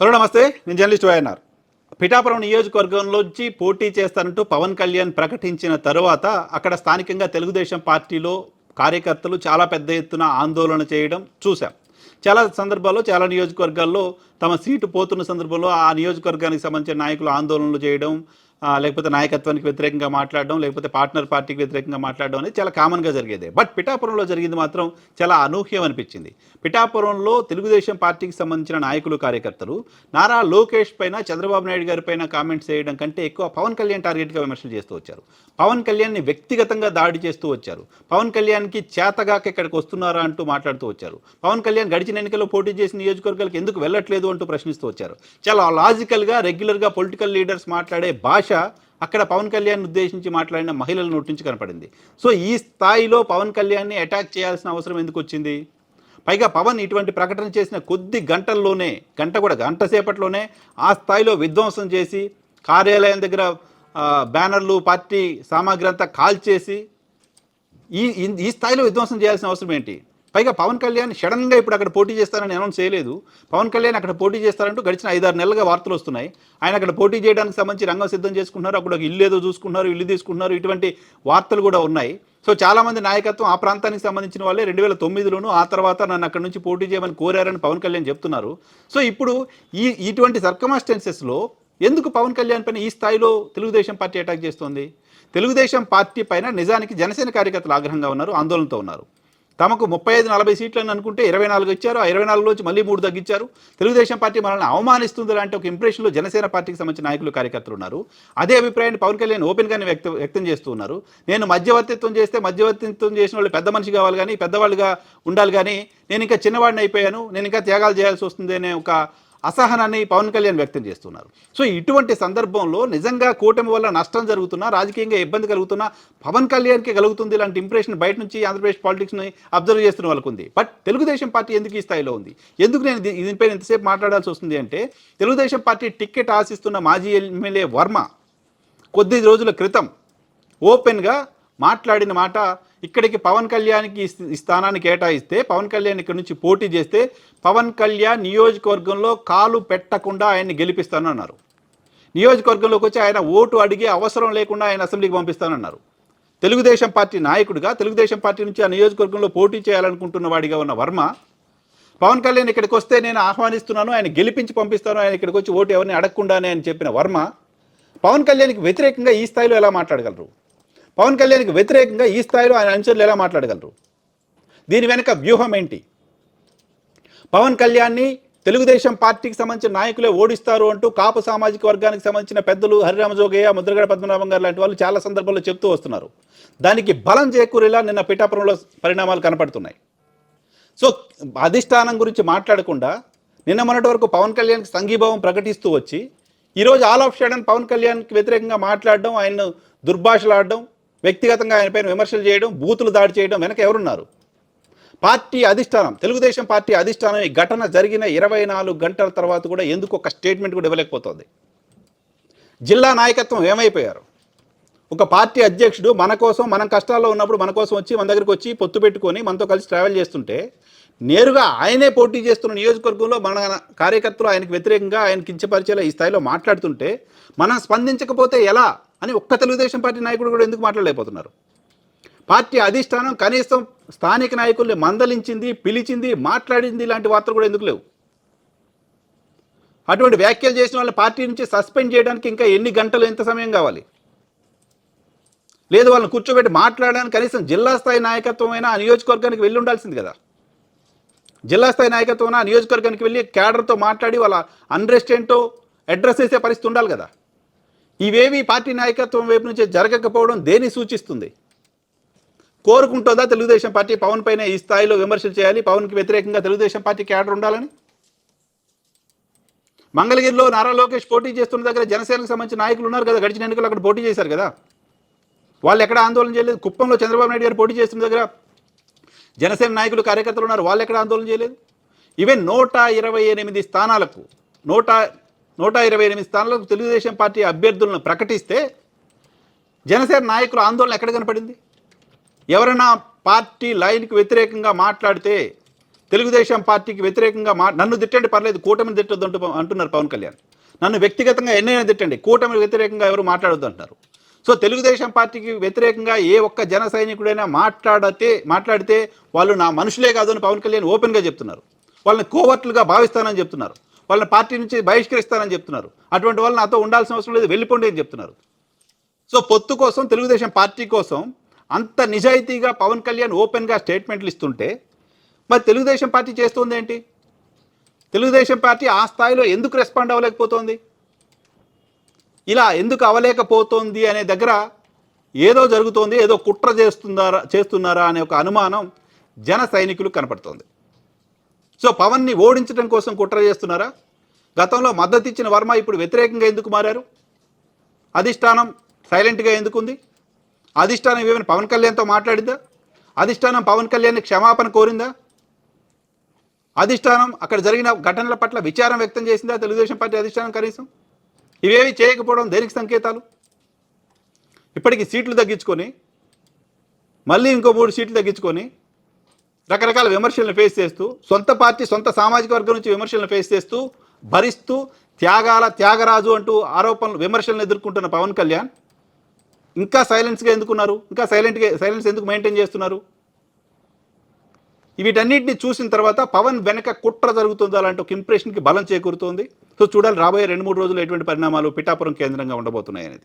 Hello నమస్తే. నేను journalist YNR Pithapuram నియోజకవర్గంలోంచి పోటీ చేస్తానంటూ పవన్ కళ్యాణ్ ప్రకటించిన తరువాత అక్కడ స్థానికంగా తెలుగుదేశం పార్టీలో కార్యకర్తలు చాలా పెద్ద ఎత్తున ఆందోళన చేయడం చూశాం. చాలా సందర్భాల్లో చాలా నియోజకవర్గాల్లో తమ సీటు పోతున్న సందర్భంలో ఆ నియోజకవర్గానికి సంబంధించిన నాయకులు ఆందోళనలు చేయడం లేకపోతే నాయకత్వానికి వ్యతిరేకంగా మాట్లాడడం లేకపోతే పార్ట్నర్ పార్టీకి వ్యతిరేకంగా మాట్లాడడం అనేది చాలా కామన్గా జరిగేది. బట్ పిఠాపురంలో జరిగింది మాత్రం చాలా అనూహ్యం అనిపించింది. పిఠాపురంలో తెలుగుదేశం పార్టీకి సంబంధించిన నాయకులు కార్యకర్తలు నారా లోకేష్ పైన చంద్రబాబు నాయుడు గారి పైన కామెంట్స్ చేయడం కంటే ఎక్కువ పవన్ కళ్యాణ్ టార్గెట్గా విమర్శలు చేస్తూ వచ్చారు. పవన్ కళ్యాణ్ని వ్యక్తిగతంగా దాడి చేస్తూ వచ్చారు. పవన్ కళ్యాణ్కి చేతగాక ఇక్కడికి వస్తున్నారా అంటూ మాట్లాడుతూ వచ్చారు. పవన్ కళ్యాణ్ గడిచిన ఎన్నికల్లో పోటీ చేసిన నియోజకవర్గాలకు ఎందుకు వెళ్ళట్లేదు అంటూ ప్రశ్నిస్తూ వచ్చారు. చాలా లాజికల్గా రెగ్యులర్గా పొలిటికల్ లీడర్స్ మాట్లాడే భాష అక్కడ పవన్ కళ్యాణ్ ఉద్దేశించి మాట్లాడిన మహిళల నోటి నుంచి కనపడింది. సో ఈ స్థాయిలో పవన్ కళ్యాణ్ని అటాక్ చేయాల్సిన అవసరం ఎందుకు వచ్చింది? పైగా పవన్ ఇటువంటి ప్రకటన చేసిన కొద్ది గంటల్లోనే గంట కూడా గంట సేపట్లోనే ఆ స్థాయిలో విధ్వంసం చేసి కార్యాలయం దగ్గర బ్యానర్లు పార్టీ సామాగ్రి అంతా కాల్చేసి ఈ- ఈ స్థాయిలో విధ్వంసం చేయాల్సిన అవసరం ఏంటి? పైగా పవన్ కళ్యాణ్ సడన్గా ఇప్పుడు అక్కడ పోటీ చేస్తారని అనౌన్స్ చేయలేదు. పవన్ కళ్యాణ్ అక్కడ పోటీ చేస్తారంటూ గడిచిన ఐదారు నెలలుగా వార్తలు వస్తున్నాయి. ఆయన అక్కడ పోటీ చేయడానికి సంబంధించి రంగం సిద్ధం చేసుకుంటున్నారు. అక్కడ ఒక ఇల్లు ఏదో చూసుకున్నారు ఇల్లు తీసుకుంటున్నారు. ఇటువంటి వార్తలు కూడా ఉన్నాయి. సో చాలామంది నాయకత్వం ఆ ప్రాంతానికి సంబంధించిన వాళ్ళే. రెండు వేల తొమ్మిదిలోనూ ఆ తర్వాత నన్ను అక్కడ నుంచి పోటీ చేయమని కోరారని పవన్ కళ్యాణ్ చెప్తున్నారు. సో ఇప్పుడు ఈ ఇటువంటి సర్కమాస్టెన్సెస్లో ఎందుకు పవన్ కళ్యాణ్ పైన ఈ స్థాయిలో తెలుగుదేశం పార్టీ అటాక్ చేస్తోంది? తెలుగుదేశం పార్టీ పైన నిజానికి జనసేన కార్యకర్తలు ఆగ్రహంగా ఉన్నారు ఆందోళనతో ఉన్నారు. తమకు ముప్పై ఐదు నలభై సీట్లు అని అనుకుంటే ఇరవై నాలుగు ఇచ్చారు. ఆ ఇరవై నాలుగులోంచి మళ్ళీ మూడు తగ్గించారు. తెలుగుదేశం పార్టీ మనల్ని అవమానిస్తుంది లాంటి ఒక ఇంప్రెషన్లో జనసేన పార్టీకి సంబంధించిన నాయకులు కార్యకర్తలు ఉన్నారు. అదే అభిప్రాయాన్ని పవన్ కళ్యాణ్ ఓపెన్గానే వ్యక్త వ్యక్తం చేస్తూ ఉన్నారు. నేను మధ్యవర్తిత్వం చేస్తే మధ్యవర్తిత్వం చేసిన వాళ్ళు పెద్ద మనిషి కావాలి కానీ పెద్దవాళ్ళుగా ఉండాలి కానీ నేను ఇంకా చిన్నవాడిని అయిపోయాను. నేను ఇంకా త్యాగాలు చేయాల్సి వస్తుంది అనే ఒక అసహనాన్ని పవన్ కళ్యాణ్ వ్యక్తం చేస్తున్నారు. సో ఇటువంటి సందర్భంలో నిజంగా కూటమి వల్ల నష్టం జరుగుతున్నా రాజకీయంగా ఇబ్బంది కలుగుతున్నా పవన్ కళ్యాణ్కి కలుగుతుంది ఇలాంటి ఇంప్రెషన్ బయట నుంచి ఆంధ్రప్రదేశ్ పాలిటిక్స్ని అబ్జర్వ్ చేస్తున్న వాళ్ళకు ఉంది. బట్ తెలుగుదేశం పార్టీ ఎందుకు ఈ స్థాయిలో ఉంది? ఎందుకు నేను దీనిపైన ఎంతసేపు మాట్లాడాల్సి వస్తుంది అంటే తెలుగుదేశం పార్టీ టిక్కెట్ ఆశిస్తున్న మాజీ ఎమ్మెల్యే వర్మ కొద్ది రోజుల క్రితం ఓపెన్గా మాట్లాడిన మాట ఇక్కడికి పవన్ కళ్యాణ్కి ఈ స్థానాన్ని కేటాయిస్తే పవన్ కళ్యాణ్ ఇక్కడ నుంచి పోటీ చేస్తే పవన్ కళ్యాణ్ నియోజకవర్గంలో కాలు పెట్టకుండా ఆయన్ని గెలిపిస్తాను అన్నారు నియోజకవర్గంలోకి వచ్చి ఆయన ఓటు అడిగే అవసరం లేకుండా ఆయన అసెంబ్లీకి పంపిస్తానన్నారు. తెలుగుదేశం పార్టీ నాయకుడిగా తెలుగుదేశం పార్టీ నుంచి ఆ నియోజకవర్గంలో పోటీ చేయాలనుకుంటున్న వాడిగా ఉన్న వర్మ పవన్ కళ్యాణ్ ఇక్కడికి వస్తే నేను ఆహ్వానిస్తున్నాను ఆయన గెలిపించి పంపిస్తాను ఆయన ఇక్కడికి వచ్చి ఓటు ఎవరిని అడగకుండానే అని చెప్పిన వర్మ పవన్ కళ్యాణ్కి వ్యతిరేకంగా ఈ స్థాయిలో ఎలా మాట్లాడగలరు? పవన్ కళ్యాణ్కి వ్యతిరేకంగా ఈ స్థాయిలో ఆయన అనుచరులు ఎలా మాట్లాడగలరు? దీని వెనక వ్యూహం ఏంటి? పవన్ కళ్యాణ్ని తెలుగుదేశం పార్టీకి సంబంధించిన నాయకులే ఓడిస్తారు అంటూ కాపు సామాజిక వర్గానికి సంబంధించిన పెద్దలు హరిరామజోగయ్య ముద్రగడ పద్మనాభం గారు లాంటి వాళ్ళు చాలా సందర్భాల్లో చెప్తూ వస్తున్నారు. దానికి బలం చేకూరేలా నిన్న పిఠాపురంలో పరిణామాలు కనపడుతున్నాయి. సో అధిష్టానం గురించి మాట్లాడకుండా నిన్న మొన్నటి వరకు పవన్ కళ్యాణ్కి సంఘీభావం ప్రకటిస్తూ వచ్చి ఈరోజు ఆల్ ఆఫ్ షడన్ పవన్ కళ్యాణ్కి వ్యతిరేకంగా మాట్లాడడం ఆయన్ను దుర్భాషలాడడం వ్యక్తిగతంగా ఆయనపైన విమర్శలు చేయడం బూతులు దాడి చేయడం వెనక ఎవరున్నారు? పార్టీ అధిష్టానం తెలుగుదేశం పార్టీ అధిష్టానం ఈ ఘటన జరిగిన ఇరవై నాలుగు గంటల తర్వాత కూడా ఎందుకు ఒక స్టేట్మెంట్ కూడా ఇవ్వలేకపోతుంది? జిల్లా నాయకత్వం ఏమైపోయారు? ఒక పార్టీ అధ్యక్షుడు మన కోసం మనం కష్టాల్లో ఉన్నప్పుడు మన కోసం వచ్చి మన దగ్గరికి వచ్చి పొత్తు పెట్టుకొని మనతో కలిసి ట్రావెల్ చేస్తుంటే నేరుగా ఆయనే పోటీ చేస్తున్న నియోజకవర్గంలో మన కార్యకర్తలు ఆయనకు వ్యతిరేకంగా ఆయన కించపరిచేలా ఈ స్థాయిలో మాట్లాడుతుంటే మనం స్పందించకపోతే ఎలా? అని ఒక్క తెలుగుదేశం పార్టీ నాయకుడు కూడా ఎందుకు మాట్లాడలేకపోతున్నారు? పార్టీ అధిష్టానం కనీసం స్థానిక నాయకుల్ని మందలించింది పిలిచింది మాట్లాడింది ఇలాంటి వార్తలు కూడా ఎందుకు లేవు? అటువంటి వ్యాఖ్యలు చేసిన వాళ్ళని పార్టీ నుంచి సస్పెండ్ చేయడానికి ఇంకా ఎన్ని గంటలు ఎంత సమయం కావాలి? లేదు వాళ్ళని కూర్చోబెట్టి మాట్లాడడానికి కనీసం జిల్లా స్థాయి నాయకత్వం అయినా ఆ నియోజకవర్గానికి వెళ్ళి ఉండాల్సింది కదా. జిల్లా స్థాయి నాయకత్వం ఆ నియోజకవర్గానికి వెళ్ళి క్యాడర్తో మాట్లాడి వాళ్ళ అన్రెస్ట్ ఏంటో అడ్రస్ చేసే పరిస్థితి ఉండాలి కదా. ఇవేవి పార్టీ నాయకత్వం వైపు నుంచి జరగకపోవడం దేని సూచిస్తుంది? కోరుకుంటుందా తెలుగుదేశం పార్టీ పవన్ పైన ఈ స్థాయిలో విమర్శలు చేయాలి? పవన్కి వ్యతిరేకంగా తెలుగుదేశం పార్టీ క్యాడర్ ఉండాలని? మంగళగిరిలో నారా లోకేష్ పోటీ చేస్తున్న దగ్గర జనసేనకు సంబంధించిన నాయకులు ఉన్నారు కదా గడిచిన ఎన్నికలు అక్కడ పోటీ చేశారు కదా. వాళ్ళు ఎక్కడ ఆందోళన చేయలేదు? కుప్పంలో చంద్రబాబు నాయుడు గారు పోటీ చేస్తున్న దగ్గర జనసేన నాయకులు కార్యకర్తలు ఉన్నారు. వాళ్ళు ఎక్కడ ఆందోళన చేయలేదు? ఈవెన్ నూట ఇరవై ఎనిమిది స్థానాలకు నూట నూట ఇరవై ఎనిమిది స్థానాలకు తెలుగుదేశం పార్టీ అభ్యర్థులను ప్రకటిస్తే జనసేన నాయకుల ఆందోళన ఎక్కడ కనపడింది? ఎవరైనా పార్టీ లైన్కి వ్యతిరేకంగా మాట్లాడితే తెలుగుదేశం పార్టీకి వ్యతిరేకంగా మా నన్ను తిట్టండి పర్లేదు కూటమిని తిట్టద్దు అంటూ అంటున్నారు పవన్ కళ్యాణ్. నన్ను వ్యక్తిగతంగా ఎన్నైనా తిట్టండి కూటమికి వ్యతిరేకంగా ఎవరు మాట్లాడొద్దు అంటారు. సో తెలుగుదేశం పార్టీకి వ్యతిరేకంగా ఏ ఒక్క జన సైనికుడైనా మాట్లాడితే మాట్లాడితే వాళ్ళు నా మనుషులే కాదు అని పవన్ కళ్యాణ్ ఓపెన్గా చెప్తున్నారు. వాళ్ళని కోవర్ట్లుగా భావిస్తానని చెప్తున్నారు. వాళ్ళని పార్టీ నుంచి బహిష్కరిస్తానని చెప్తున్నారు. అటువంటి వాళ్ళు నాతో ఉండాల్సిన అవసరం లేదు వెళ్ళిపోండి అని చెప్తున్నారు. సో పొత్తు కోసం తెలుగుదేశం పార్టీ కోసం అంత నిజాయితీగా పవన్ కళ్యాణ్ ఓపెన్గా స్టేట్మెంట్లు ఇస్తుంటే మరి తెలుగుదేశం పార్టీ చేస్తుంది ఏంటి? తెలుగుదేశం పార్టీ ఆ స్థాయిలో ఎందుకు రెస్పాండ్ అవ్వలేకపోతుంది? ఇలా ఎందుకు అవ్వలేకపోతోంది అనే దగ్గర ఏదో జరుగుతోంది ఏదో కుట్ర చేస్తున్నారా చేస్తున్నారా అనే ఒక అనుమానం జన సైనికులు కనపడుతోంది. సో పవన్ని ఓడించడం కోసం కుట్ర చేస్తున్నారా? గతంలో మద్దతు ఇచ్చిన వర్మ ఇప్పుడు వ్యతిరేకంగా ఎందుకు మారారు? అధిష్టానం సైలెంట్గా ఎందుకుంది? అధిష్టానం ఏమైనా పవన్ కళ్యాణ్తో మాట్లాడిందా? అధిష్టానం పవన్ కళ్యాణ్ క్షమాపణ కోరిందా? అధిష్టానం అక్కడ జరిగిన ఘటనల పట్ల విచారం వ్యక్తం చేసిందా తెలుగుదేశం పార్టీ అధిష్టానం కనీసం? ఇవేవి చేయకపోవడం దేనికి సంకేతాలు? ఇప్పటికి సీట్లు తగ్గించుకొని మళ్ళీ ఇంకో మూడు సీట్లు తగ్గించుకొని రకరకాల విమర్శలను ఫేస్ చేస్తూ సొంత పార్టీ సొంత సామాజిక వర్గం నుంచి విమర్శలను ఫేస్ చేస్తూ భరిస్తూ త్యాగాల త్యాగరాజు అంటూ ఆరోపణలు విమర్శలను ఎదుర్కొంటున్న పవన్ కళ్యాణ్ ఇంకా సైలెన్స్గా ఎందుకున్నారు? ఇంకా సైలెంట్గా సైలెన్స్ ఎందుకు మెయింటైన్ చేస్తున్నారు? వీటన్నిటిని చూసిన తర్వాత పవన్ వెనక కుట్ర జరుగుతుందో అలాంటి ఒక ఇంప్రెషన్కి బలం చేకూరుతోంది. సో చూడాలి రాబోయే రెండు మూడు రోజులు ఎటువంటి పరిణామాలు పిఠాపురం కేంద్రంగా ఉండబోతున్నాయి అనేది